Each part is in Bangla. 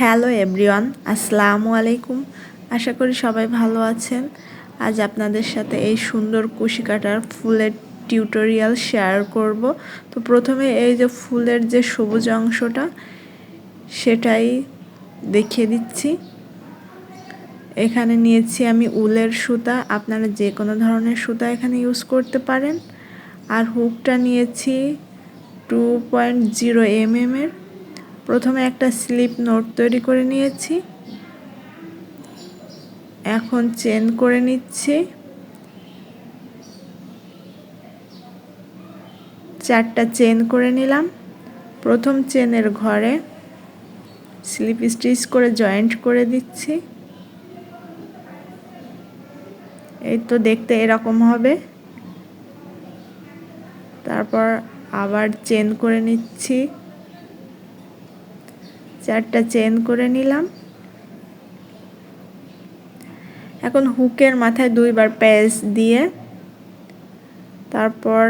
হ্যালো এভরিওয়ান, আসসালামু আলাইকুম। আশা করি সবাই ভালো আছেন। আজ আপনাদের সাথে এই সুন্দর কুশি কাটার ফুলের টিউটোরিয়াল শেয়ার করব। তো প্রথমে এই যে ফুলের যে সবুজ অংশটা, সেটাই দেখিয়ে দিচ্ছি। এখানে নিয়েছি আমি উলের সুতা। আপনারা যে কোনো ধরনের সুতা এখানে ইউজ করতে পারেন। আর হুকটা নিয়েছি টু পয়েন্ট জিরো এম এর। প্রথমে একটা স্লিপ নোট তৈরি করে নিয়েছি। এখন চেন করে নিচ্ছি। চারটা চেন করে নিলাম। প্রথম চেনের ঘরে স্লিপ স্টিচ করে জয়েন্ট করে দিচ্ছি। এই তো দেখতে এরকম হবে। তারপর আবার চেন করে নিচ্ছি। চারটা চেন করে নিলাম। এখন হুকের মাথায় দুইবার প্যাচ দিয়ে তারপর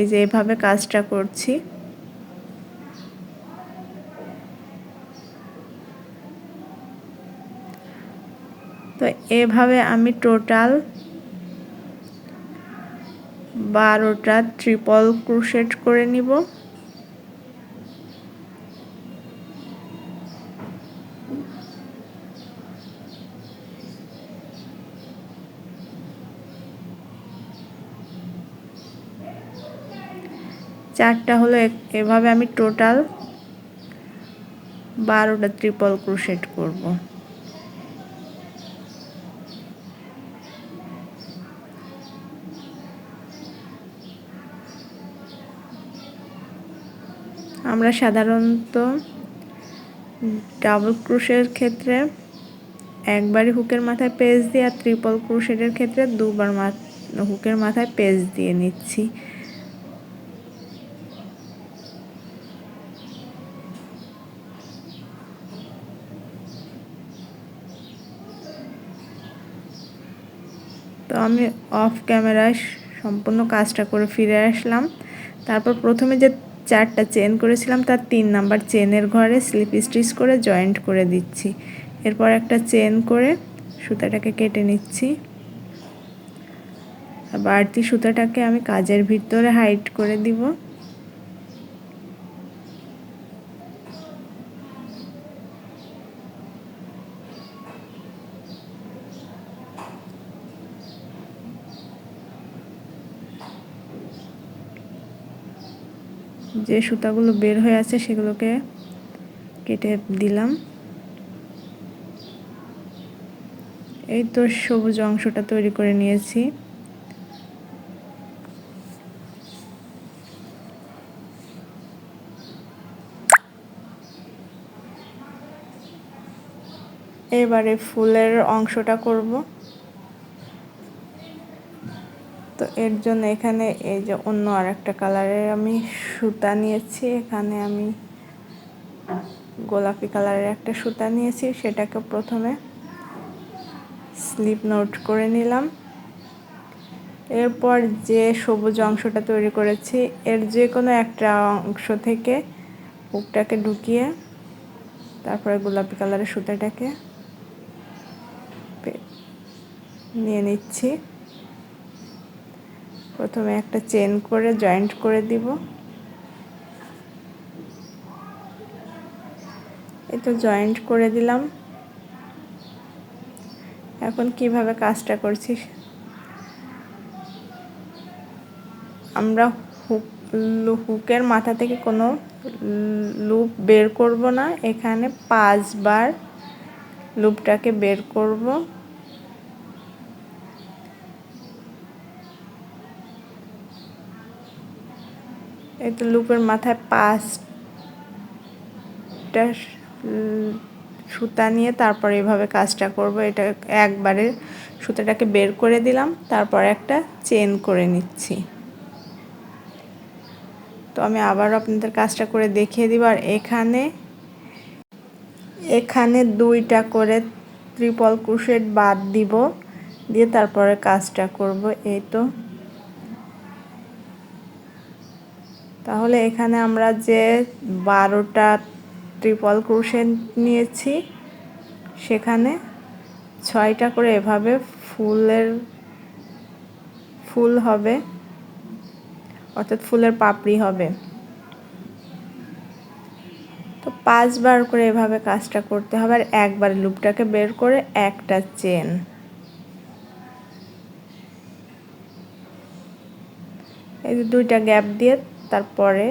এই যে এভাবে কাজটা করছি। তো এভাবে আমি টোটাল বারোটা ট্রিপল ক্রুশেট করে নিব। চারটা হলো এভাবে আমি টোটাল বারোটা ট্রিপল ক্রুশেট করব। আমরা সাধারণত ডাবল ক্রুশের ক্ষেত্রে একবারই হুকের মাথায় পেজ দিয়ে আর ট্রিপল ক্রুশেটের ক্ষেত্রে দুবার হুকের মাথায় পেজ দিয়ে নিচ্ছি। আমি অফ ক্যামেরায় সম্পূর্ণ কাজটা করে ফিরে আসলাম। তারপর প্রথমে যে চারটা চেন করেছিলাম, তার তিন নাম্বার চেনের ঘরে স্লিপ স্টিচ করে জয়েন্ট করে দিচ্ছি। এরপর একটা চেন করে সুতাটাকে কেটে নিচ্ছি। বাড়তি সুতাটাকে আমি কাজের ভিতরে হাইট করে দিব। যে সুতাগুলো বের হয়ে আছে সেগুলোকে কেটে দিলাম। এই তো সবুজ অংশটা তৈরি করে নিয়েছি। এবারে ফুলের অংশটা করব তো এর জন্য এখানে এই যে অন্য আর একটা কালারের আমি সুতা নিয়েছি। এখানে আমি গোলাপি কালারের একটা সুতা নিয়েছি। সেটাকে প্রথমে স্লিপ নোট করে নিলাম। এরপর যে সবুজ অংশটা তৈরি করেছি, এর যে কোনো একটা অংশ থেকে বুকটাকে ঢুকিয়ে তারপরে গোলাপি কালারের সুতাটাকে নিয়ে নিচ্ছি। প্রথমে একটা চেন করে জয়েন্ট করে দিব। এটা জয়েন্ট করে দিলাম। এখন কীভাবে কাজটা করছি? আমরা হুক হুকের মাথা থেকে কোনো লুপ বের করব না। এখানে পাঁচবার লুপটাকে বের করব। এই তো লুপের মাথায় পাঁচটা সুতা নিয়ে তারপর এভাবে কাজটা করব। এটা একবারে সুতাটাকে বের করে দিলাম, তারপর একটা চেন করে নিচ্ছি। তো আমি আবার আপনাদের কাজটা করে দেখিয়ে দিব। আর এখানে এখানে দুইটা করে ত্রিপল ক্রুশেট বাদ দিব, দিয়ে তারপরে কাজটা করব। এই তো তাহলে এখানে আমরা যে বারোটা ট্রিপল ক্রোশেট নিয়েছি, সেখানে ছয়টা করে এভাবে ফুলের, ফুল হবে, অর্থাৎ ফুলের পাপড়ি হবে। তো পাঁচবার করে এভাবে কাজটা করতে হবে, আর একবার লুপটাকে বের করে একটা চেন এই দুইটা গ্যাপ দিয়ে তারপরে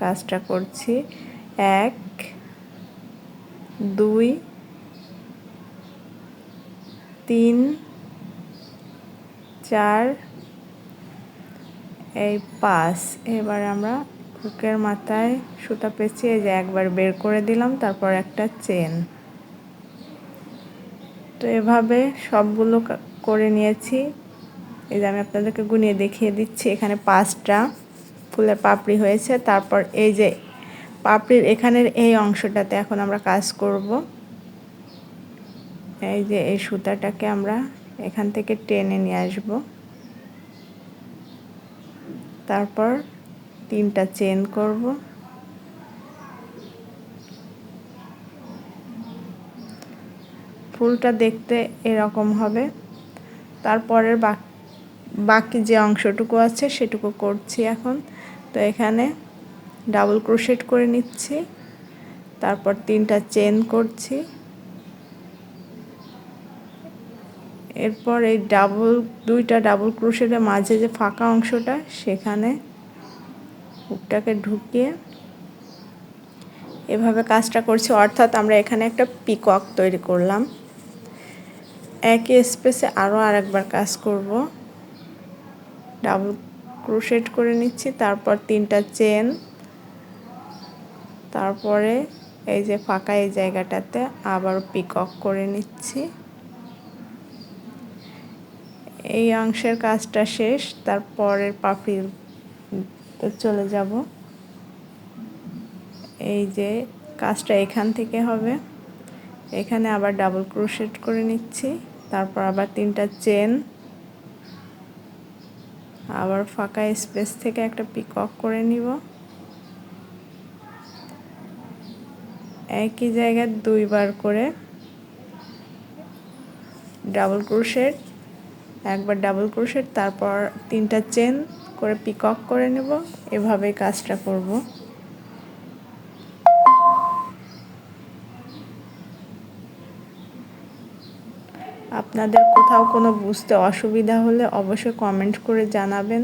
কাজটা করছি। এক, দুই, তিন, চার, এই পাঁচ। এবার আমরা হুকের মাথায় সুতা পেঁচিয়ে যে একবার বের করে দিলাম, তারপর একটা চেন। তো এভাবে সবগুলো করে নিয়েছি। এই যে আমি আপনাদেরকে গুনিয়ে দেখিয়ে দিচ্ছি, এখানে পাঁচটা। ফুলের পাপড়ি হয়েছে। তারপর এই যে পাপড়ির এখানের এই অংশটাতে এখন আমরা কাজ করব। এই যে এই সুতাটাকে আমরা এখান থেকে টেনে নিয়ে আসব। তারপর তিনটা চেন করব। ফুলটা দেখতে এরকম হবে। তারপরের বাকি যে অংশটুকু আছে সেটুকু করছি এখন। তো এখানে ডাবল ক্রোশেট করে নিচ্ছি। তারপর তিনটা চেন করছি। এরপর এই ডাবল, দুইটা ডাবল ক্রোশেটের মাঝে যে ফাঁকা অংশটা, সেখানে হুকটাকে ঢুকিয়ে এভাবে কাজটা করছি। অর্থাৎ আমরা এখানে একটা পিকক তৈরি করলাম। একই স্পেসে আরও আরেকবার কাজ করব। ডাবল ক্রোশেট করে নিচ্ছি, তারপর তিনটা চেন, তারপরে এই যে ফাঁকা এই জায়গাটাতে আবার পিকক করে নিচ্ছি। এই অংশের কাজটা শেষ তারপরের পাপড়ির চলে যাব। এই যে কাজটা এখান থেকে হবে। এখানে আবার ডাবল ক্রোশেট করে নিচ্ছি, তারপর আবার তিনটা চেন আবার ফাঁকা স্পেস থেকে একটা পিকক করে নিব। একই জায়গায় দুইবার করে ডাবল ক্রোশেট একবার ডাবল ক্রোশেট তারপর তিনটা চেন করে পিকক করে নেব। এভাবে কাজটা করব। আপনাদের কোথাও কোনো বুঝতে অসুবিধা হলে অবশ্যই কমেন্ট করে জানাবেন।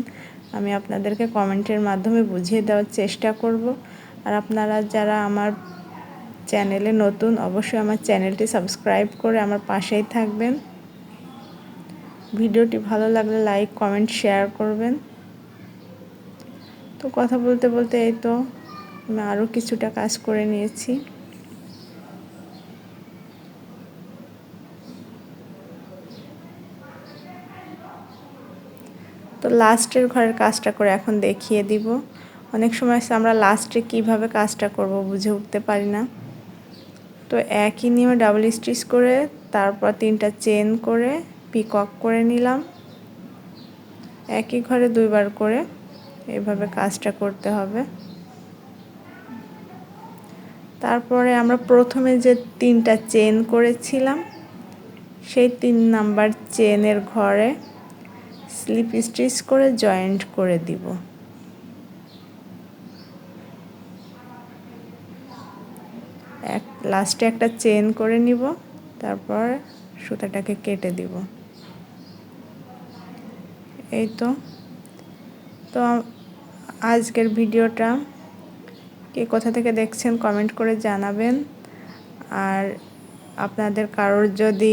আমি আপনাদেরকে কমেন্টের মাধ্যমে বুঝিয়ে দেওয়ার চেষ্টা করব। আর আপনারা যারা আমার চ্যানেলে নতুন, অবশ্যই আমার চ্যানেলটি সাবস্ক্রাইব করে আমার পাশেই থাকবেন। ভিডিওটি ভালো লাগলে লাইক কমেন্ট শেয়ার করবেন। তো কথা বলতে বলতে এই তো, আমি আরও কিছুটা কাজ করে নিয়েছি। তো লাস্টের ঘরের কাজটা করে এখন দেখিয়ে দিব। অনেক সময় আমরা লাস্টে কীভাবে কাজটা করব বুঝে উঠতে পারি না। তো একই নিয়মে ডাবল স্টিচ করে, তারপর তিনটা চেন করে পিকক করে নিলাম। একই ঘরে দুইবার করে এভাবে কাজটা করতে হবে। তারপরে আমরা প্রথমে যে তিনটা চেন করেছিলাম, সেই তিন নাম্বার চেনের ঘরে স্লিপ স্টিচ করে জয়েন্ট করে দিব। এক লাস্টে একটা চেন করে নিব, তারপর সুতাটাকে কেটে দিব। এই তো। তো আজকের ভিডিওটা কে কোথা থেকে দেখছেন কমেন্ট করে জানাবেন। আর আপনাদের কারোর যদি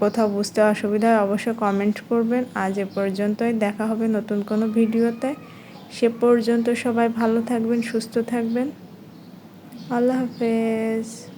কোথাও বুঝতে অসুবিধা হয়, অবশ্যই কমেন্ট করবেন। আজ এ পর্যন্তই, দেখা হবে নতুন কোনো ভিডিওতে। সে পর্যন্ত সবাই ভালো থাকবেন, সুস্থ থাকবেন। আল্লাহ হাফেজ।